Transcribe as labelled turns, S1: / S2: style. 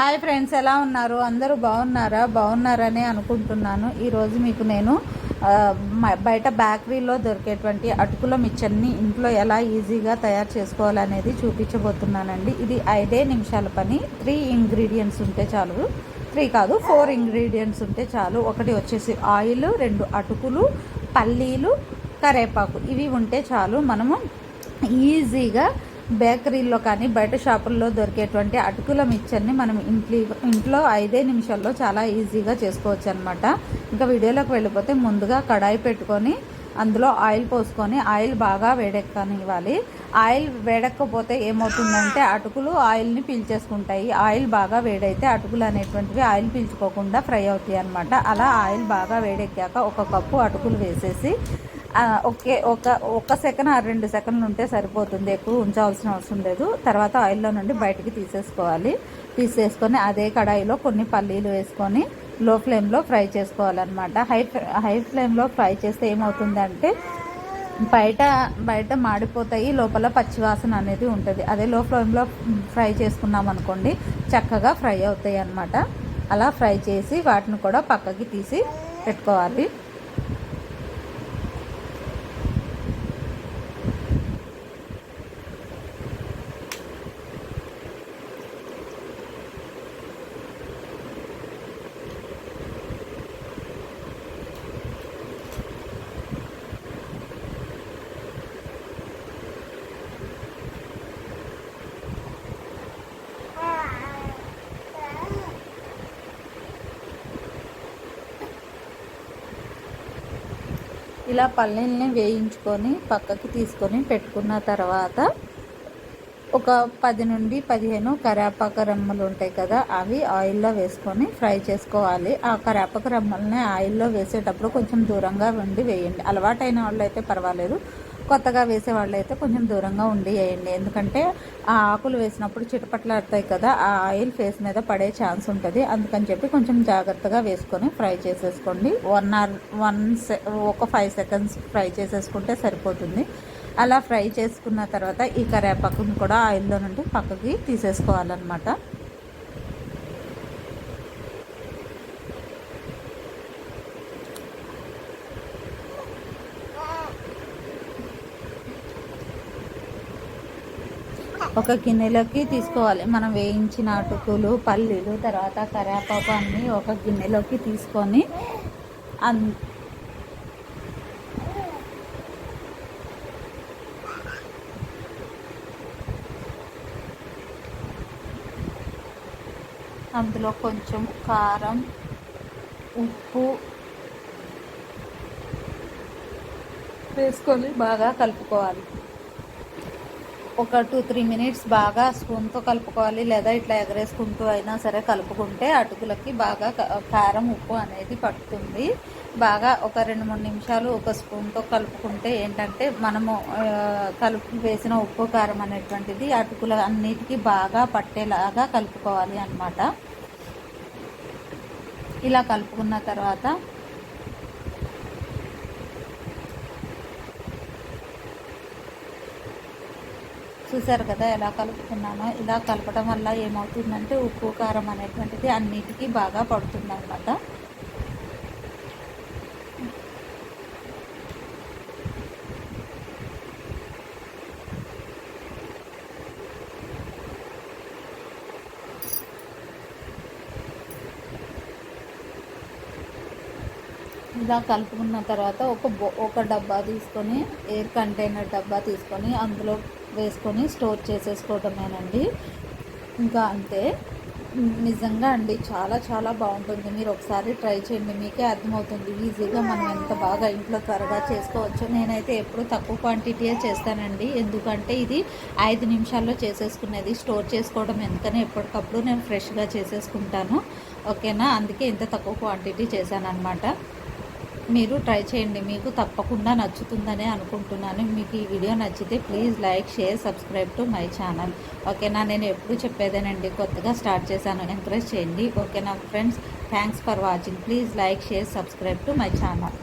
S1: Hi friends ఎలా ఉన్నారు? అందరూ బాగున్నారా? బాగున్నారని అనుకుంటున్నాను. ఈరోజు మీకు నేను బయట బేకరీలో దొరికేటువంటి అటుకుల మిచ్చన్ని ఇంట్లో ఎలా ఈజీగా తయారు చేసుకోవాలనేది చూపించబోతున్నానండి. ఇది ఐదే నిమిషాల పని. త్రీ ఇంగ్రీడియంట్స్ ఉంటే చాలు. త్రీ కాదు ఫోర్ ఇంగ్రీడియంట్స్ ఉంటే చాలు. ఒకటి వచ్చేసి ఆయిల్ రెండు అటుకులు పల్లీలు కరేపాకు. ఇవి ఉంటే చాలు. మనము ఈజీగా బేకరీల్లో కానీ బయట షాపుల్లో దొరికేటువంటి అటుకుల మిక్చర్ని మనం ఇంట్లో ఇంట్లో ఐదే నిమిషాల్లో చాలా ఈజీగా చేసుకోవచ్చు అనమాట ఇంకా వీడియోలోకి వెళ్ళిపోతే ముందుగా కడాయి పెట్టుకొని అందులో ఆయిల్ పోసుకొని ఆయిల్ బాగా వేడెక్కనివ్వాలి. ఆయిల్ వేడెక్కపోతే ఏమవుతుందంటే అటుకులు ఆయిల్ని పీల్చేసుకుంటాయి. ఆయిల్ బాగా వేడైతే అటుకులు అనేటువంటివి ఆయిల్ పీల్చుకోకుండా ఫ్రై అవుతాయి అనమాట అలా ఆయిల్ బాగా వేడెక్కాక ఒక కప్పు అటుకులు వేసేసి ఒకే ఒక ఒక సెకండ్ ఆ రెండు సెకండ్లు ఉంటే సరిపోతుంది. ఎక్కువ ఉంచాల్సిన అవసరం లేదు. తర్వాత ఆయిల్లో నుండి బయటికి తీసేసుకోవాలి. తీసేసుకొని అదే కడాయిలో కొన్ని పల్లీలు వేసుకొని లో ఫ్లేమ్లో ఫ్రై చేసుకోవాలన్నమాట. హై హై ఫ్లేమ్లో ఫ్రై చేస్తే ఏమవుతుందంటే బయట బయట మాడిపోతాయి. లోపల పచ్చివాసన అనేది ఉంటుంది. అదే లో ఫ్లేమ్లో ఫ్రై చేసుకున్నాం అనుకోండి చక్కగా ఫ్రై అవుతాయి అన్నమాట. అలా ఫ్రై చేసి వాటిని కూడా పక్కకి తీసి పెట్టుకోవాలి. ఇలా పల్లీల్ని వేయించుకొని పక్కకి తీసుకొని పెట్టుకున్న తర్వాత ఒక పది నుండి పదిహేను కరేపాక రెమ్మలు ఉంటాయి కదా అవి ఆయిల్లో వేసుకొని ఫ్రై చేసుకోవాలి. ఆ కరేపాక రెమ్మల్ని ఆయిల్లో వేసేటప్పుడు కొంచెం దూరంగా ఉండి వేయండి. అలవాటైన వాళ్ళు అయితే పర్వాలేదు. కొత్తగా వేసే వాళ్ళు అయితే కొంచెం దూరంగా ఉండి వేయండి ఎందుకంటే ఆ ఆకులు వేసినప్పుడు చిటపట్లాడతాయి కదా ఆ ఆయిల్ ఫేస్ మీద పడే ఛాన్స్ ఉంటుంది. అందుకని చెప్పి కొంచెం జాగ్రత్తగా వేసుకొని ఫ్రై చేసేసుకోండి. వన్ అవర్ వన్ ఒక ఫైవ్ సెకండ్స్ ఫ్రై చేసేసుకుంటే సరిపోతుంది. అలా ఫ్రై చేసుకున్న తర్వాత ఈ కరేపాకుని కూడా ఆయిల్లో నుండి పక్కకి తీసేసుకోవాలన్నమాట. ఒక గిన్నెలోకి తీసుకోవాలి. మనం వేయించిన అటుకులు పల్లీలు తర్వాత కరేపాకు అన్నీ ఒక గిన్నెలోకి తీసుకొని అన్ అందులో కొంచెం కారం ఉప్పు వేసుకొని బాగా కలుపుకోవాలి. ఒక టూ త్రీ మినిట్స్ బాగా స్పూన్తో కలుపుకోవాలి. లేదా ఇట్లా ఎగరేసుకుంటూ అయినా సరే కలుపుకుంటే అటుకులకి బాగా కారం ఉప్పు అనేది పట్టుతుంది. బాగా ఒక రెండు మూడు నిమిషాలు ఒక స్పూన్తో కలుపుకుంటే ఏంటంటే మనము కలుపు వేసిన ఉప్పు కారం అనేటువంటిది అటుకుల అన్నిటికీ బాగా పట్టేలాగా కలుపుకోవాలి అనమాట ఇలా కలుపుకున్న తర్వాత చూసారు కదా ఎలా కలుపుకున్నానో. ఇలా కలపడం వల్ల ఏమవుతుందంటే ఉప్పు కారం అనేటువంటిది అన్నిటికీ బాగా పడుతుంది అనమాట ఇలా కలుపుకున్న తర్వాత ఒక ఒక డబ్బా తీసుకొని ఎయిర్ కంటైనర్ డబ్బా తీసుకొని అందులో వేసుకొని స్టోర్ చేసేసుకోవటమేనండి. ఇంకా అంతే. నిజంగా అండి చాలా చాలా బాగుంటుంది. మీరు ఒకసారి ట్రై చేయండి మీకే అర్థమవుతుంది. ఈజీగా మనం ఎంత బాగా ఇంట్లో త్వరగా చేసుకోవచ్చు. నేనైతే ఎప్పుడు తక్కువ క్వాంటిటీయే చేస్తానండి. ఎందుకంటే ఇది ఐదు నిమిషాల్లో చేసేసుకునేది. స్టోర్ చేసుకోవడం ఎందుకని ఎప్పటికప్పుడు నేను ఫ్రెష్గా చేసేసుకుంటాను. ఓకేనా? అందుకే ఇంత తక్కువ క్వాంటిటీ చేశాను అనమాట మీరు ట్రై చేయండి. మీకు తప్పకుండా నచ్చుతుందని అనుకుంటున్నాను. మీకు ఈ వీడియో నచ్చితే please like share subscribe to my channel ఓకేనా? నేను ఎప్పుడు చెప్పేదేనండి కొత్తగా స్టార్ట్ చేశాను ఎంకరేజ్ చేయండి. ఓకేనా friends thanks for watching please like share subscribe to my channel